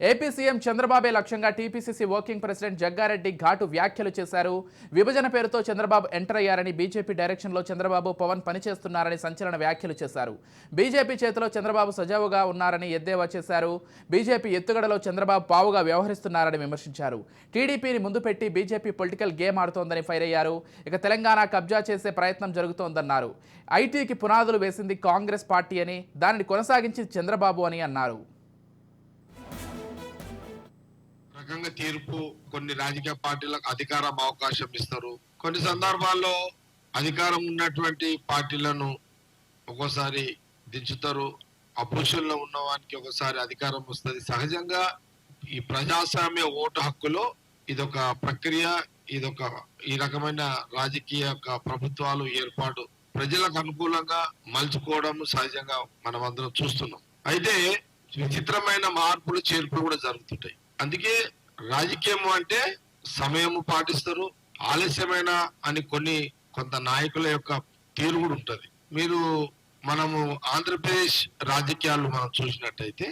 AP CM చంద్రబాబే లక్ష్యంగా TPCC working president Jaggareddy ఘాటు వ్యాఖ్యలు చేశారు. విభజన పేరుతో చంద్రబాబు ఎంటర్ అయ్యారని బీజేపీ డైరెక్షన్లో చంద్రబాబు పవన్ పనిచేస్తున్నారని సంచలన వ్యాఖ్యలు చేశారు. బీజేపీ చేతిలో చంద్రబాబు సజావుగా ఉన్నారని ఎద్దేవా చేశారు. బీజేపీ ఎత్తుగడలో చంద్రబాబు పావుగా వ్యవహరిస్తున్నారని విమర్శించారు. టీడీపీని ముందు పెట్టి బీజేపీ పొలిటికల్ గేమ్ ఆడుతోందని ఫైర్ అయ్యారు. ఇక తెలంగాణ కబ్జా చేసే ప్రయత్నం జరుగుతోందన్నారు. ఐటీకి పునాదులు వేసింది కాంగ్రెస్ పార్టీ అని దానిని కొనసాగించింది చంద్రబాబు అని అన్నారు. రకంగా తీర్పు కొన్ని రాజకీయ పార్టీలకు అధికారం అవకాశం ఇస్తారు. కొన్ని సందర్భాల్లో అధికారం ఉన్నటువంటి పార్టీలను ఒక్కోసారి దించుతారు. అపోజిషన్లో ఉన్న వానికి ఒకసారి అధికారం వస్తుంది. సహజంగా ఈ ప్రజాస్వామ్య ఓటు హక్కులో ఇదొక ప్రక్రియ ఇదొక ఈ రకమైన రాజకీయ యొక్క ప్రభుత్వాలు ఏర్పాటు ప్రజలకు అనుకూలంగా మలుచుకోవడం సహజంగా మనం అందరం చూస్తున్నాం. అయితే విచిత్రమైన మార్పులు చేర్పులు కూడా జరుగుతుంటాయి. అందుకే రాజకీయం అంటే సమయము పాటిస్తారు ఆలస్యమైన అని కొన్ని కొంత నాయకుల యొక్క తీరు కూడా ఉంటుంది. మీరు మనము ఆంధ్రప్రదేశ్ రాజకీయాలు మనం చూసినట్టయితే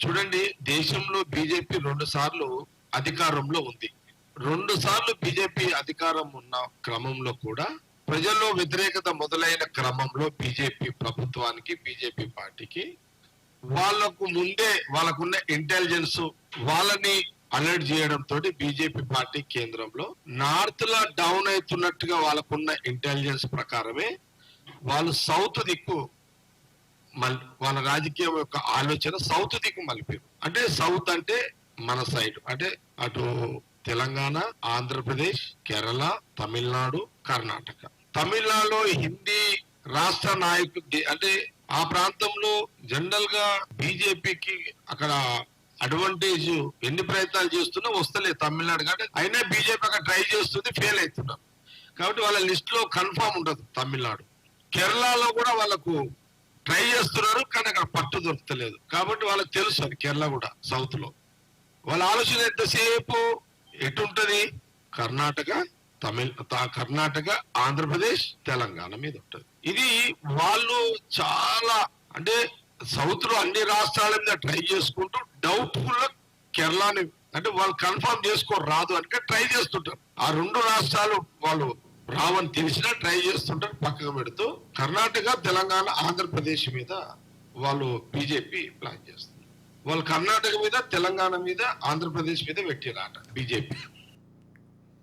చూడండి దేశంలో బీజేపీ రెండు సార్లు అధికారంలో ఉంది. రెండు సార్లు బీజేపీ అధికారం ఉన్న క్రమంలో కూడా ప్రజల్లో వ్యతిరేకత మొదలైన క్రమంలో బీజేపీ ప్రభుత్వానికి బీజేపీ పార్టీకి వాళ్ళకు ముందే వాళ్ళకున్న ఇంటెలిజెన్స్ వాళ్ళని అలర్ట్ చేయడం తోటి బీజేపీ పార్టీ కేంద్రంలో నార్త్లో డౌన్ అవుతున్నట్టుగా వాళ్ళకున్న ఇంటెలిజెన్స్ ప్రకారమే వాళ్ళు సౌత్ దిక్కు మల్ వాళ్ళ రాజకీయం యొక్క ఆలోచన సౌత్ దిక్కు మలిపారు. అంటే సౌత్ అంటే మన సైడ్ అంటే అటు తెలంగాణ ఆంధ్రప్రదేశ్ కేరళ తమిళనాడు కర్ణాటక. తమిళనాడులో హిందీ రాష్ట్ర నాయకు అంటే ఆ ప్రాంతంలో జనరల్గా బీజేపీకి అక్కడ అడ్వాంటేజ్ ఎన్ని ప్రయత్నాలు చేస్తున్నా వస్తలేదు తమిళనాడు కాబట్టి అయినా బీజేపీ అక్కడ ట్రై చేస్తుంది ఫెయిల్ అవుతున్నారు. కాబట్టి వాళ్ళ లిస్ట్లో కన్ఫామ్ ఉండదు తమిళనాడు. కేరళలో కూడా వాళ్ళకు ట్రై చేస్తున్నారు కానీ అక్కడ పట్టు దొరకలేదు కాబట్టి వాళ్ళకి తెలుసు అది కేరళ కూడా సౌత్లో. వాళ్ళ ఆలోచన ఎంతసేపు ఎటుంటది కర్ణాటక తమిళ కర్ణాటక ఆంధ్రప్రదేశ్ తెలంగాణ మీద ఉంటుంది. ఇది వాళ్ళు చాలా అంటే సౌత్లో అన్ని రాష్ట్రాల మీద ట్రై చేసుకుంటూ డౌట్ఫుల్ కేరళని అంటే వాళ్ళు కన్ఫర్మ్ చేసుకో రాదు అంటే ట్రై చేస్తుంటారు. ఆ రెండు రాష్ట్రాలు వాళ్ళు రావని తెలిసినా ట్రై చేస్తుంటారు పక్కకు పెడుతూ కర్ణాటక తెలంగాణ ఆంధ్రప్రదేశ్ మీద వాళ్ళు బీజేపీ ప్లాన్ చేస్తారు వాళ్ళు కర్ణాటక మీద తెలంగాణ మీద ఆంధ్రప్రదేశ్ మీద పెట్టిరాట బీజేపీ.